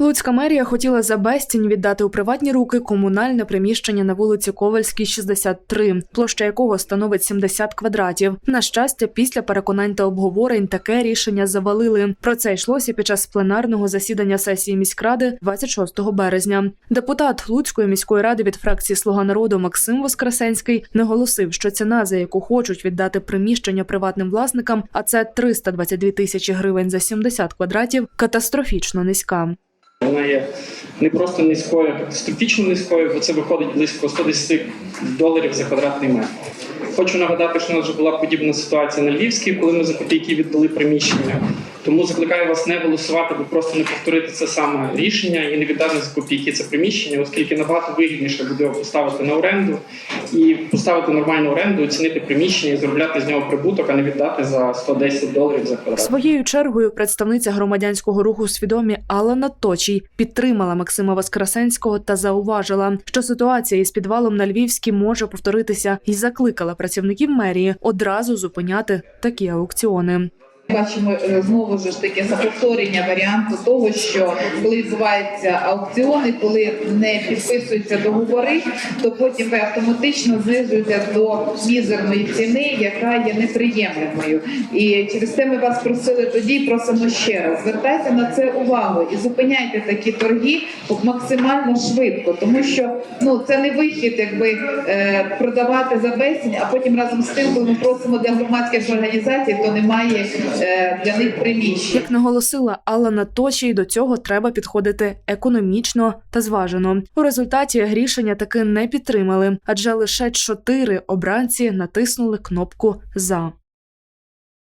Луцька мерія хотіла за безцінь віддати у приватні руки комунальне приміщення на вулиці Ковальській, 63, площа якого становить 70 квадратів. На щастя, після переконань та обговорень таке рішення завалили. Про це йшлося під час пленарного засідання сесії міськради 26 березня. Депутат Луцької міської ради від фракції Слуга народу Максим Воскресенський наголосив, що ціна, за яку хочуть віддати приміщення приватним власникам, а це 322 тисячі гривень за 70 квадратів, катастрофічно низька. Вона є не просто низькою, а катастрофічно низькою, бо це виходить близько 110 доларів за квадратний метр. Хочу нагадати, що у нас вже була подібна ситуація на Львівській, коли ми за копійки віддали приміщення. Тому закликаю вас не голосувати, бо просто не повторити це саме рішення і не віддати за копійки це приміщення, оскільки набагато вигідніше буде поставити на оренду і поставити нормальну оренду, оцінити приміщення і заробляти з нього прибуток, а не віддати за 110 доларів за квадрат. Своєю чергою представниця громадянського руху свідомі Алана Точій підтримала Максима Воскресенського та зауважила, що ситуація із підвалом на Львівській може повторитися, і закликала працівників мерії одразу зупиняти такі аукціони. Бачимо е, знову ж таки за повторення варіанту того, що коли відбуваються аукціони, коли не підписуються договори, то потім ви автоматично знижуєте до мізерної ціни, яка є неприємною. І через те ми вас просили тоді, просимо ще раз. Звертайте на це увагу і зупиняйте такі торги максимально швидко, тому що ну це не вихід, якби е, продавати за безцінь, а потім разом з тим, коли ми просимо для громадських організацій, то немає для них приміщення. Як наголосила Алана Точій, до цього треба підходити економічно та зважено. У результаті рішення таки не підтримали, адже лише чотири обранці натиснули кнопку за.